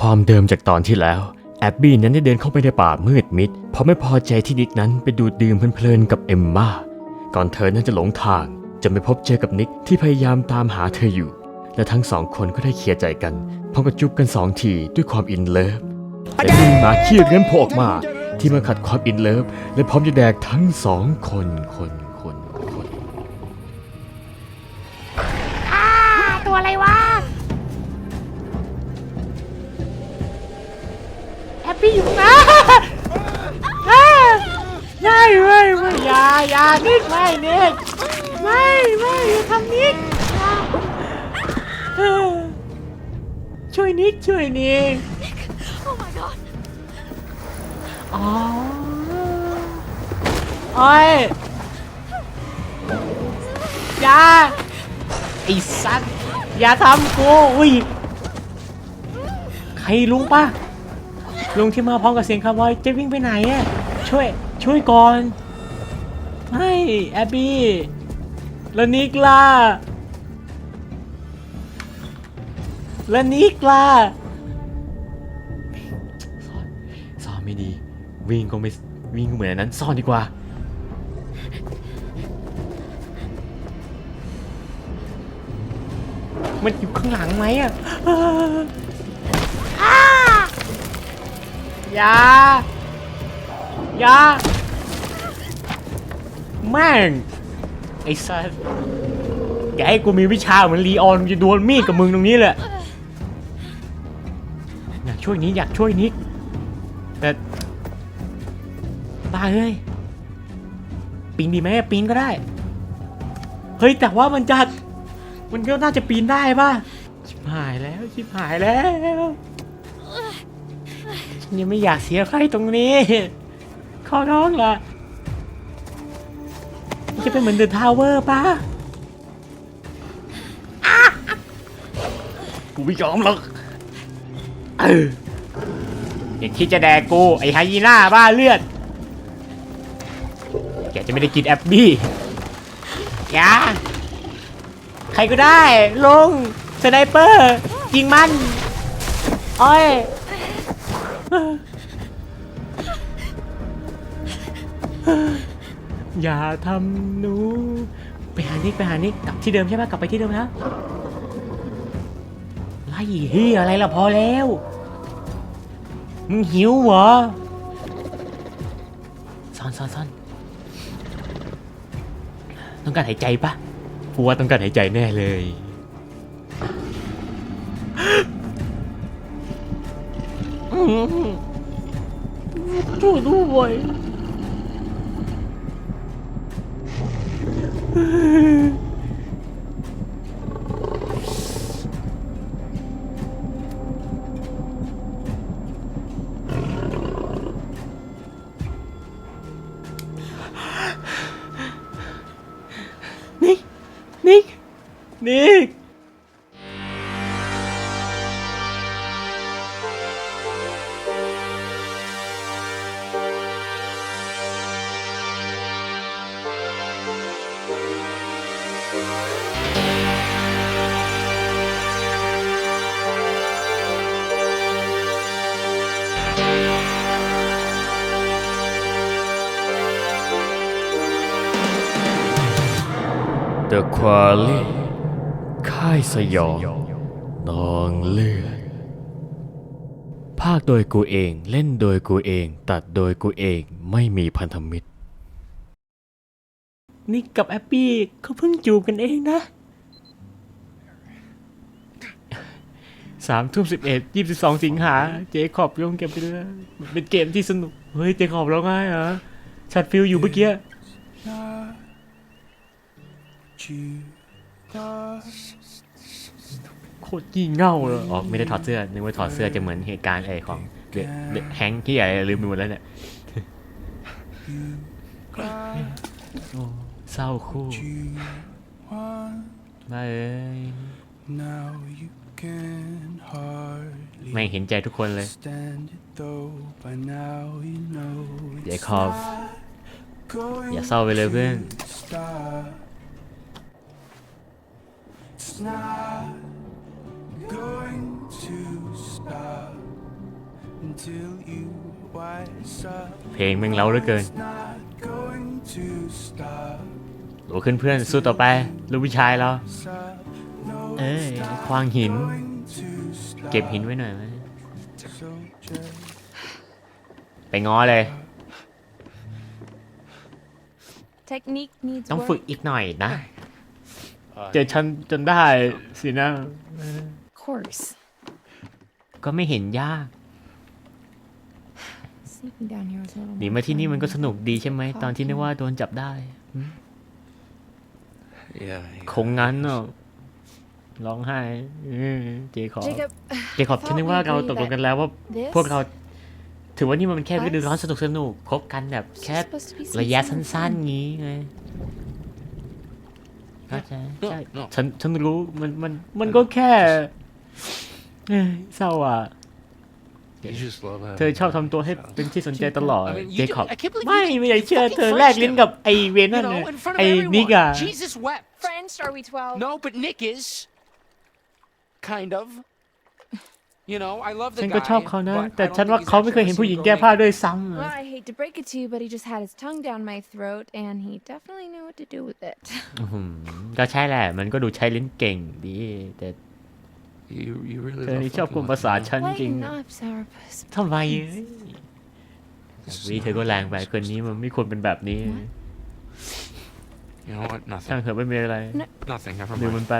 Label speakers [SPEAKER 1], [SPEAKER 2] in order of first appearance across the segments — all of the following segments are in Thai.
[SPEAKER 1] ความเดิมจากตอนที่แล้ว แอบบี้นั้นได้เดินเข้าไปในป่ามืดมิด เพราะไม่พอใจที่นิกนั้นไปดูดดื่มเพลินๆกับเอมมาก่อนเธอนั้นจะหลงทางจะไม่พบเจอกับนิกที่พยายามตามหาเธออยู่ และทั้งสองคนก็ได้เคลียร์ใจกันพร้อมกับจุบกันสองทีด้วยความอินเลิฟแต่มีหมาเขี้เลื้นโผล่ออกมา ที่มันขัดความอินเลิฟ และพร้อมจะแดกทั้งสองคนคน
[SPEAKER 2] ปี้อยู่นะอ่าไม่ไม่ไม่อย่าอย่านิกไม่นิกไม่ไม่อย่าทำนิกอ่าช่วยนิกช่วยนิก
[SPEAKER 3] Oh my god.
[SPEAKER 2] อ๋อโอ้ยอย่าไอ้สัตว์อย่าทำกูอุ้ยใครลุงปะ ลุงที่มาพร้อมกับเสียงคาร์บอยจะวิ่งไปไหนอะช่วยช่วยก่อน ไม่แอบบี้แล้วนิกล่ะแล้วนิกล่ะซ่อนซ่อนไม่ดี วิ่งก็ไม่วิ่งก็เหมือนอันนั้นซ่อนดีกว่ามันอยู่ข้างหลังไหมอะ ย่าอย่าแม่ง ไอ้สัสแกให้กูมีวิชาเหมือนลีออนจะดวลมีดกับมึงตรงนี้แหละอยากช่วยนิกอยากช่วยนิกแต่บ้าเฮ้ยปีนดีไหมปีนก็ได้ เฮ้ย แต่ว่ามันจะมันก็น่าจะปีนได้ป่ะชิบหายแล้วชิบหายแล้ว ฉันยังไม่อยากเสียใครตรงนี้ ขอร้องล่ะมันจะเป็นเหมือนเดอะทาวเวอร์ป่ะกูไม่ยอมหรอกเออเด็กที่จะแดกกู ไอ้ไฮยีน่าบ้าเลือด แกจะไม่ได้กินแอปบี้อย่าใครก็ได้ ลง สไนเปอร์ยิงมันโอ้ย อย่าทำหนู ไปหานิกไปหานิกกลับที่เดิมใช่ไหมกลับไปที่เดิมแล้วไล่เฮียอะไรล่ะพอแล้ว มึงหิวเหรอซ่อนซ่อนซ่อนต้องการหายใจปะกูว่าต้องการหายใจแน่เลย ช่วยด้วยนิกนิกนิก
[SPEAKER 1] The q u a l i ค่ายสยองนองเลือดภาคโดยกูเองเล่นโดยกูเอง ตัดโดยกูเองไม่มีพันธมิตร
[SPEAKER 2] นิกกับแอปปี้เขาเพิ่งจูบกันเองนะสามทุ่มสิบเอ็ดยี่สิบสองสิงหา เจคอบลงเกมไปเลยมันเป็นเกมที่สนุก เฮ้ย เจคอบร้องไห้เหรอชัดฟิลอยู่เมื่อกี้ โคตรยี่เง่าเลยอ๋อไม่ได้ถอดเสื้อนึกว่าถอดเสื้อจะเหมือนเหตุการณ์ไอ้ของเดอะเดอะแฮงค์ที่ใหญ่ลืมไปหมดแล้วเนี่ยโอ้เศร้าคู่มาเอ้ย
[SPEAKER 4] Now you can hardly
[SPEAKER 1] ไม่งเห็นใจทุกคนเลย
[SPEAKER 4] stand it though. By now you know
[SPEAKER 1] เจ
[SPEAKER 4] it's
[SPEAKER 1] คอบ
[SPEAKER 4] going
[SPEAKER 1] อย่าเศร้าไปเลยเพื่อน
[SPEAKER 4] to stop. It's not going to stop until you wise up.
[SPEAKER 2] เพลงแม่งเล้าเหลือเกิน
[SPEAKER 4] It's not going to stop.
[SPEAKER 2] โหขึ้นเพื่อนสู้ต่อไป ลูกผู้ชายเรา
[SPEAKER 4] Stop. No,
[SPEAKER 2] เอ้ยควางหิน
[SPEAKER 4] going to stop.
[SPEAKER 2] เก็บหินไว้หน่อยไหม
[SPEAKER 4] So just
[SPEAKER 2] ไปง้อเลย
[SPEAKER 3] Technique needs
[SPEAKER 2] ต้อง
[SPEAKER 3] work.
[SPEAKER 2] ฝึกอีกหน่อยนะ เจอฉันจนได้สินะ
[SPEAKER 3] Of course.
[SPEAKER 2] ก็ไม่เห็นยาก
[SPEAKER 3] Sneaking down here was a little
[SPEAKER 2] หนี
[SPEAKER 3] more
[SPEAKER 2] มาที่นี่
[SPEAKER 3] fun
[SPEAKER 2] มันก็
[SPEAKER 3] than
[SPEAKER 2] สนุกดีใช่ไหม ตอนที่นึกว่า
[SPEAKER 3] talking.
[SPEAKER 2] โดนจับได้
[SPEAKER 5] Yeah.
[SPEAKER 2] คงงั้นเนอะร้องไห้เออเจคอบ
[SPEAKER 3] Jacob,
[SPEAKER 2] เจคอบฉันนึกว่าเราตกลงกันแล้วว่า
[SPEAKER 3] this
[SPEAKER 2] พวกเรา ถือว่านี่มันเป็นแค่ฤดูร้อนสนุกสนุกๆคบกันแบบ
[SPEAKER 3] is
[SPEAKER 2] แค่
[SPEAKER 3] supposed to be some
[SPEAKER 2] ระยะ
[SPEAKER 3] summer
[SPEAKER 2] สั้น
[SPEAKER 3] fun.
[SPEAKER 2] ๆ งี้ไง เข้าใจ
[SPEAKER 5] No,
[SPEAKER 2] ใช่
[SPEAKER 5] no.
[SPEAKER 2] ฉันฉันรู้มันมันมันก็แค่เอ้ยเศร้าอะ
[SPEAKER 5] You just love having
[SPEAKER 2] เธอชอบทำตัวให้เป็นที่สนใจตลอด
[SPEAKER 5] I mean, you
[SPEAKER 2] เจคอบ
[SPEAKER 5] did- I can't believe
[SPEAKER 2] ไม่
[SPEAKER 5] you
[SPEAKER 2] ไม่อยากเชื่อ
[SPEAKER 5] fucking
[SPEAKER 2] เธอ
[SPEAKER 5] Frenched
[SPEAKER 2] แลกลิ้น
[SPEAKER 5] him.
[SPEAKER 2] กับไอเวนนั่
[SPEAKER 5] You
[SPEAKER 2] นน่ะ
[SPEAKER 5] know, in front of
[SPEAKER 2] ไอนิก
[SPEAKER 5] everyone.
[SPEAKER 2] อะ
[SPEAKER 5] Jesus wept.
[SPEAKER 3] French, are we 12?
[SPEAKER 5] No, but Nick is. Kind of. You know, I love the
[SPEAKER 2] ฉัน
[SPEAKER 5] guy.
[SPEAKER 2] ก็ชอบเขานะ
[SPEAKER 5] but I
[SPEAKER 2] แต่
[SPEAKER 5] don't
[SPEAKER 2] ฉัน
[SPEAKER 5] think
[SPEAKER 2] ว่า
[SPEAKER 5] he's
[SPEAKER 2] เขาไม่เคย
[SPEAKER 5] actually
[SPEAKER 2] เห็น
[SPEAKER 5] a
[SPEAKER 2] ผู้หญิง
[SPEAKER 5] single
[SPEAKER 2] แก้ผ้า
[SPEAKER 5] naked
[SPEAKER 2] ด้วยซ้ำ
[SPEAKER 3] Well,
[SPEAKER 2] อะ
[SPEAKER 3] I hate to break it to you, but he just had his tongue down my throat, and he definitely knew what to do with it.
[SPEAKER 2] อื้อหือก็ใช่แหละ มันก็ดูใช้ลิ้นเก่งดี แต่
[SPEAKER 5] You, you really
[SPEAKER 2] เธอ
[SPEAKER 5] love
[SPEAKER 2] นี่ชอบ
[SPEAKER 5] fucking
[SPEAKER 2] กวน
[SPEAKER 5] with
[SPEAKER 2] ภาษา
[SPEAKER 5] him, huh?
[SPEAKER 2] ฉันจริง
[SPEAKER 3] Lighten up, Sourpuss.
[SPEAKER 2] ทำไมเอ้ยวีเธอก็แรงไปคนนี้มันไม่ควรเป็นแบบนี้
[SPEAKER 5] You know what?
[SPEAKER 2] ช่าง
[SPEAKER 5] Nothing.
[SPEAKER 2] เถอะไม่มีอะไร
[SPEAKER 5] Nothing. Never
[SPEAKER 2] ลืมมั
[SPEAKER 5] mind.
[SPEAKER 2] นไป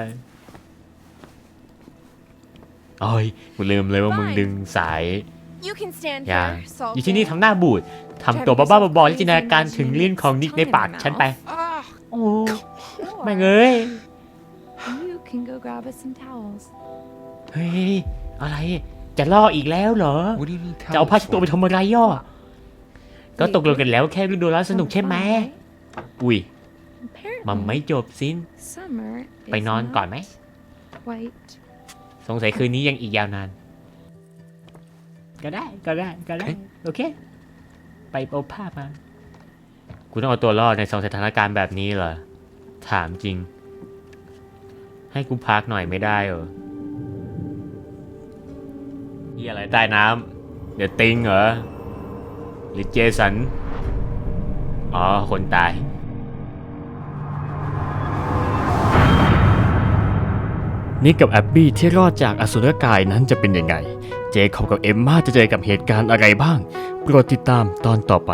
[SPEAKER 2] โอ้ยกูลืมเลยว่ามึง
[SPEAKER 3] Fine.
[SPEAKER 2] ดึงสาย
[SPEAKER 3] You can stand
[SPEAKER 2] อย่า
[SPEAKER 3] here,
[SPEAKER 2] อยู่ที่นี่
[SPEAKER 3] sulking.
[SPEAKER 2] ทำหน้าบูดทำตัวบ้าๆบอๆและจินตนาการถึงลิ้นของนิกในปากฉันไป
[SPEAKER 5] Ah,
[SPEAKER 2] โอ้
[SPEAKER 3] Sure.
[SPEAKER 2] แม่งเอ้ย
[SPEAKER 3] You can go grab us some towels.
[SPEAKER 2] เฮ้ย อะไร จะล่ออีกแล้วเหรอ
[SPEAKER 5] what do you need
[SPEAKER 2] จะเอา
[SPEAKER 5] towels
[SPEAKER 2] ผ้าเช็ดตัวไป
[SPEAKER 5] for?
[SPEAKER 2] ทำอะไรย่อ ก็ตกลงกันแล้วแค่ฤดูร้อนสนุกใช่ไหม
[SPEAKER 3] Fun, right?
[SPEAKER 2] อุ้ย
[SPEAKER 3] Apparently,
[SPEAKER 2] มันไม่จบสิ้น
[SPEAKER 3] summer
[SPEAKER 2] ไป
[SPEAKER 3] is
[SPEAKER 2] นอนก่อน
[SPEAKER 3] not
[SPEAKER 2] ไหม
[SPEAKER 3] Quite
[SPEAKER 2] สงสัยคืนนี้ยังอีกยาวนาน ก็ได้ก็ได้ก็ได้ โอเค ไปเอาผ้ามากูต้องเอาตัวรอดในสองสถานการณ์แบบนี้เหรอ ถามจริง ให้กูพักหน่อยไม่ได้เหรอนี่อะไรใต้น้ำเดี๋ยวติงเหรอ หรือเจสัน อ๋อ คนตาย นิกกับแอบบี้ที่รอดจากอสุรกายนั้นจะเป็นยังไง เจคอบกับเอมมาจะเจอกับเหตุการณ์อะไรบ้าง โปรดติดตามตอนต่อไป